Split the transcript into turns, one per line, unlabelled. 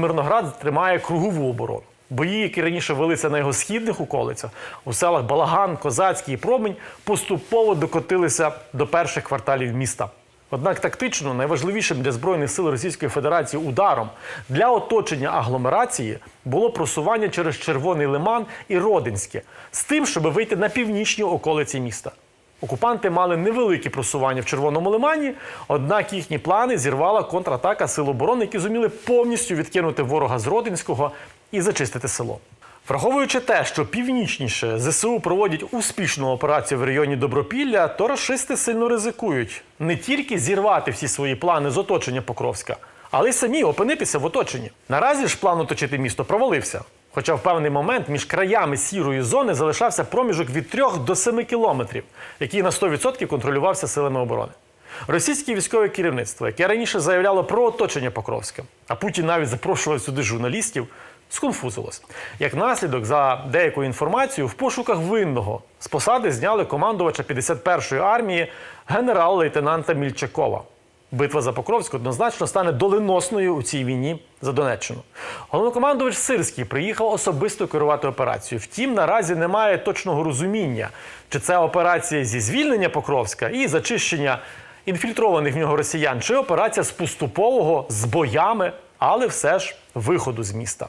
Мирноград тримає кругову оборону. Бої, які раніше велися на його східних околицях, у селах Балаган, Козацький і Промінь, поступово докотилися до перших кварталів міста. Однак тактично найважливішим для збройних сил Російської Федерації ударом для оточення агломерації було просування через Червоний Лиман і Родинське з тим, щоб вийти на північні околиці міста. Окупанти мали невеликі просування в Червоному лимані, однак їхні плани зірвала контратака сил оборони, які зуміли повністю відкинути ворога з Родинського і зачистити село. Враховуючи те, що північніше ЗСУ проводять успішну операцію в районі Добропілля, то рашисти сильно ризикують не тільки зірвати всі свої плани з оточення Покровська, але й самі опинитися в оточенні. Наразі ж план оточити місто провалився. Хоча в певний момент між краями сірої зони залишався проміжок від 3 до 7 кілометрів, який на 100% контролювався силами оборони. Російське військове керівництво, яке раніше заявляло про оточення Покровська, а Путін навіть запрошував сюди журналістів, сконфузилось. Як наслідок, за деякою інформацією, в пошуках винного з посади зняли командувача 51-ї армії генерал-лейтенанта Мільчакова. Битва за Покровськ однозначно стане доленосною у цій війні за Донеччину. Головнокомандувач Сирський приїхав особисто керувати операцією. Втім, наразі немає точного розуміння, чи це операція зі звільнення Покровська і зачищення інфільтрованих в нього росіян, чи операція з поступового з боями, але все ж виходу з міста.